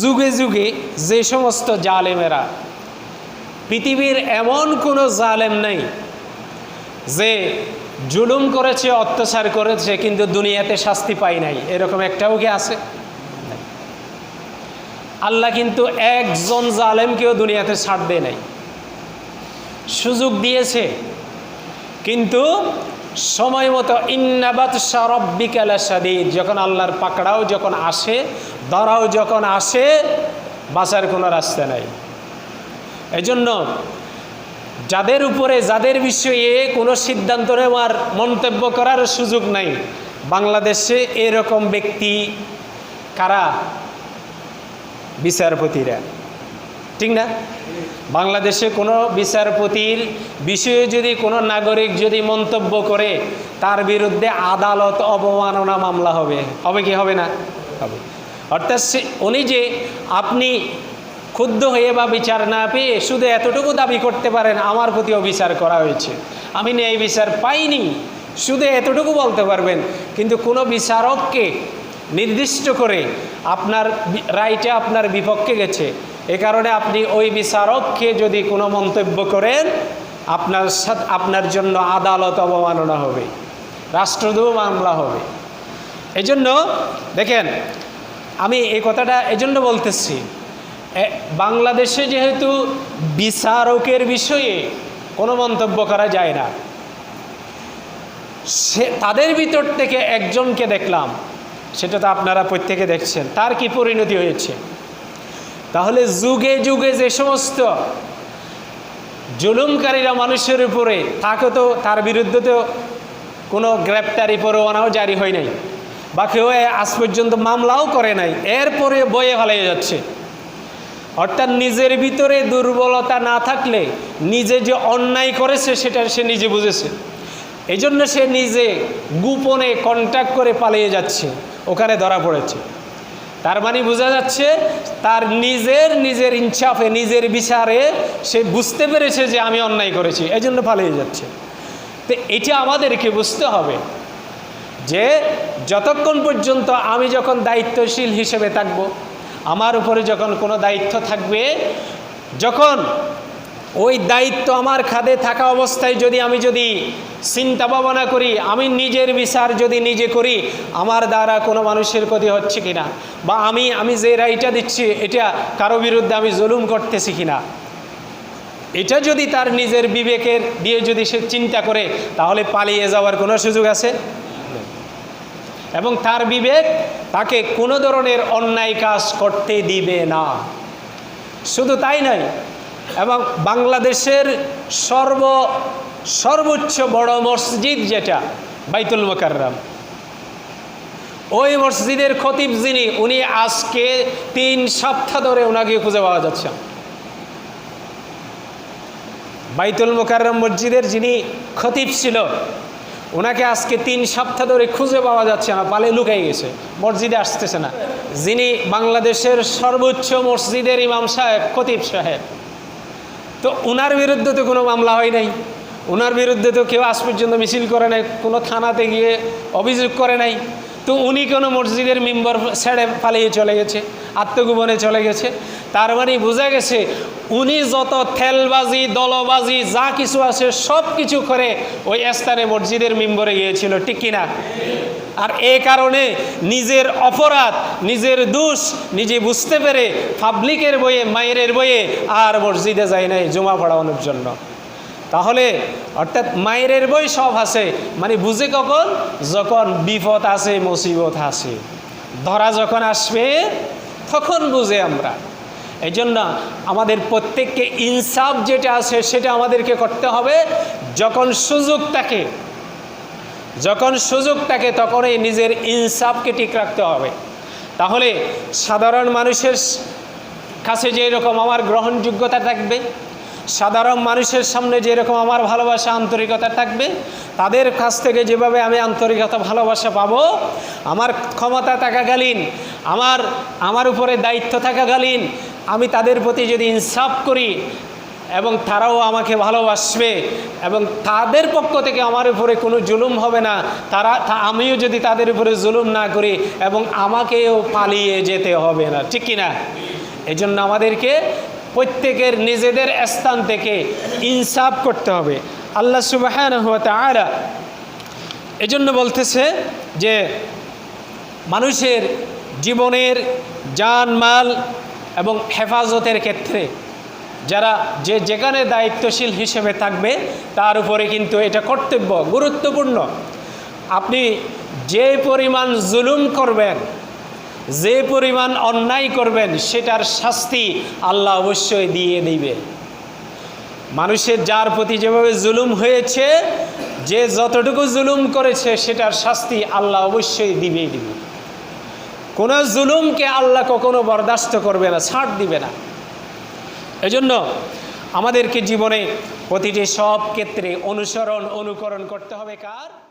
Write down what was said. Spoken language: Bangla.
যুগে যুগে যে সমস্ত জালেমেরা পৃথিবীর এমন কোনো জালেম নেই যে জুলুম করেছে, অত্যাচার করেছে, কিন্তু দুনিয়াতে শাস্তি পাই নাই। এরকম একটাও কি আছে? আল্লাহ কিন্তু একজন জালেমকেও দুনিয়াতে ছাড় দেয় নাই। সুযোগ দিয়েছে, কিন্তু সময় মতো ইন্নাবাত সারব্বিকালা সাদিদ যখন আল্লাহর পাকড়াও যখন আসে, ধরাও যখন আসে, বাঁচার কোনো রাস্তা নাই। এজন্য যাদের উপরে, যাদের বিষয়ে কোনো সিদ্ধান্ত নেওয়ার মন্তব্য করার সুযোগ নাই, বাংলাদেশে এরকম ব্যক্তি কারা? বিচারপতিরা। ঠিক না? বাংলাদেশে কোনো বিচারপতির বিষয়ে যদি কোনো নাগরিক যদি মন্তব্য করে, তার বিরুদ্ধে আদালত অবমাননা মামলা হবে। হবে কি হবে না? হবে। অর্থাৎ সে, উনি যে আপনি ক্ষুব্ধ হয়ে বা বিচার না পেয়ে শুধু এতটুকু দাবি করতে পারেন, আমার প্রতি অবিচার করা হয়েছে। আমি ন্যায় বিচার পাইনি, শুধু এতটুকু বলতে পারবেন। কিন্তু কোনো বিচারককে নির্দিষ্ট করে আপনার রায়টা আপনার বিপক্ষে গেছে। এ কারণে আপনি ওই বিচারককে যদি কোনো মন্তব্য করেন, আপনার সাথে, আপনার জন্য আদালত অবমাননা হবে রাষ্ট্রদ্রোহ মামলা হবে। এজন্য দেখেন, আমি এই কথাটা এজন্য বলতেছি বাংলাদেশে যেহেতু বিচারকের বিষয়ে কোনো মন্তব্য করা যায় না, সে, তাদের ভিতর থেকে একজনকে দেখলাম, সেটা তো আপনারা প্রত্যেকে দেখছেন, তার কি পরিণতি হয়েছে? তাহলে যুগে যুগে যে সমস্ত জুলুমকারীরা মানুষের উপরে, তাকে তো তার বিরুদ্ধে তো কোনো গ্রেপ্তারি পরোয়ানাও জারি হয় নাই। বা কেউ আজ পর্যন্ত মামলাও করে নাই। এরপরে বয়ে ফেলাই যাচ্ছে। অর্থাৎ নিজের ভিতরে দুর্বলতা না থাকলে নিজে যে অন্যায় করেছে, সেটা সে নিজে বুঝেছে। এই জন্য সে নিজে গোপনে কন্ট্যাক্ট করে পালিয়ে যাচ্ছে। ওখানে ধরা পড়েছে। তার মানে বোঝা যাচ্ছে তার নিজের নিজের ইনসাফে, নিজের বিচারে সে বুঝতে পেরেছে যে আমি অন্যায় করেছি এই জন্য পালিয়ে যাচ্ছে। তো এটা আমাদেরকে বুঝতে হবে যে যতক্ষণ পর্যন্ত আমি যখন দায়িত্বশীল হিসেবে থাকব, আমার উপরে যখন কোনো দায়িত্ব থাকবে, যখন ওই দায়িত্ব আমার খাদে থাকা অবস্থায় যদি আমি যদি চিন্তা ভাবনা করি, আমি নিজের বিচার যদি নিজে করি, আমার দ্বারা কোনো মানুষের ক্ষতি হচ্ছে কিনা? বা আমি আমি যে রায়টা দিচ্ছি, এটা কারও বিরুদ্ধে আমি জুলুম করতেছি কিনা? এটা যদি তার নিজের বিবেকের দিয়ে যদি সে চিন্তা করে, তাহলে পালিয়ে যাওয়ার কোনো সুযোগ আছে? এবং তার বিবেক তাকে কোনো ধরনের অন্যায় কাজ করতে দিবে না। শুধু তাই নয় এবং বাংলাদেশের সর্ব, সর্বোচ্চ বড় মসজিদ যেটা, বাইতুল মোকাররাম। ওই মসজিদের খতিব যিনি, উনি আজকে তিন সপ্তাহ ধরে ওনাকে খুঁজে পাওয়া যাচ্ছে। বাইতুল মোকাররম মসজিদের যিনি খতিব ছিল, ওনাকে আজকে তিন সপ্তাহ ধরে খুঁজে পাওয়া যাচ্ছে না, পালে লুকাই গেছে, মসজিদে আসতেছে না। যিনি বাংলাদেশের সর্বোচ্চ মসজিদের ইমাম সাহেব, খতিব সাহেব। তো ওনার বিরুদ্ধে তো কোনো মামলা হয় নাই। ওনার বিরুদ্ধে তো কেউ আজ পর্যন্ত মিছিল করে নাই, কোনো থানাতে গিয়ে অভিযোগ করে নাই। তো উনি কোনো মসজিদের মেম্বার ছেড়ে পালিয়ে চলে গেছে, আত্মগোপনে চলে গেছে। তার মানে বোঝা গেছে, উনি যত থেলবাজি, দলবাজি, যা কিছু আছে, সব কিছু করে ওই স্থানে মসজিদের মেম্বরে গিয়েছিল, ঠিক কিনা? আর এ কারণে নিজের অপরাধ, নিজের দোষ নিজে বুঝতে পেরে পাবলিকের বইয়ে, মায়ের বইয়ে আর মসজিদে যায় নাই, জমা পড়ানোর জন্য। তাহলে অর্থাৎ মায়ের বই সব আছে। মানে বুঝে কখন? যখন বিপদ আছে মুসিবত আছে ধরা যখন আসবে, তখন বুঝে আমরা। এই জন্য আমাদের প্রত্যেককে ইনসাফ যেটা আছে, সেটা আমাদেরকে করতে হবে। যখন সুযোগ থাকে, যখন সুযোগ থাকে, তখনই নিজের ইনসাফকে ঠিক রাখতে হবে। তাহলে সাধারণ মানুষের কাছে যেরকম আমার গ্রহণযোগ্যতা থাকবে সাধারণ মানুষের সামনে যেরকম আমার ভালোবাসা, আন্তরিকতা থাকবে, তাদের কাছ থেকে যেভাবে আমি আন্তরিকতা, ভালোবাসা পাবো, আমার ক্ষমতা থাকাকালীন, আমার আমার উপরে দায়িত্ব থাকাকালীন, আমি তাদের প্রতি যদি ইনসাফ করি এবং তারাও আমাকে ভালোবাসবে এবং তাদের পক্ষ থেকে আমার উপরে কোনো জুলুম হবে না, তারা আমিও যদি তাদের উপরে জুলুম না করি এবং আমাকেও পালিয়ে যেতে হবে না, ঠিক কিনা? এই জন্য আমাদেরকে প্রত্যেকের নিজেদের স্থান থেকে ইনসাফ করতে হবে। আল্লাহ সুবাহ এই জন্য বলতেছে যে, মানুষের জীবনের জান মাল এবং হেফাজতের ক্ষেত্রে যারা যে যেখানে দায়িত্বশীল হিসেবে থাকবে, তার উপরে কিন্তু এটা কর্তব্য, গুরুত্বপূর্ণ। আপনি যে পরিমাণ জুলুম করবেন যে পরিমাণ অন্যায় করবেন, সেটার শাস্তি আল্লাহ অবশ্যই দিয়ে দিবে। মানুষের যার প্রতি যেভাবে জুলুম হয়েছে, যে যতটুকু জুলুম করেছে, সেটার শাস্তি আল্লাহ অবশ্যই দিবেই দিবে। কোনো জুলুমকে আল্লাহ কখনো বরদাস্ত করবে না, ছাড় দিবে না। এজন্য আমাদেরকে জীবনে প্রতিটি সব ক্ষেত্রে অনুসরণ, অনুকরণ করতে হবে কার?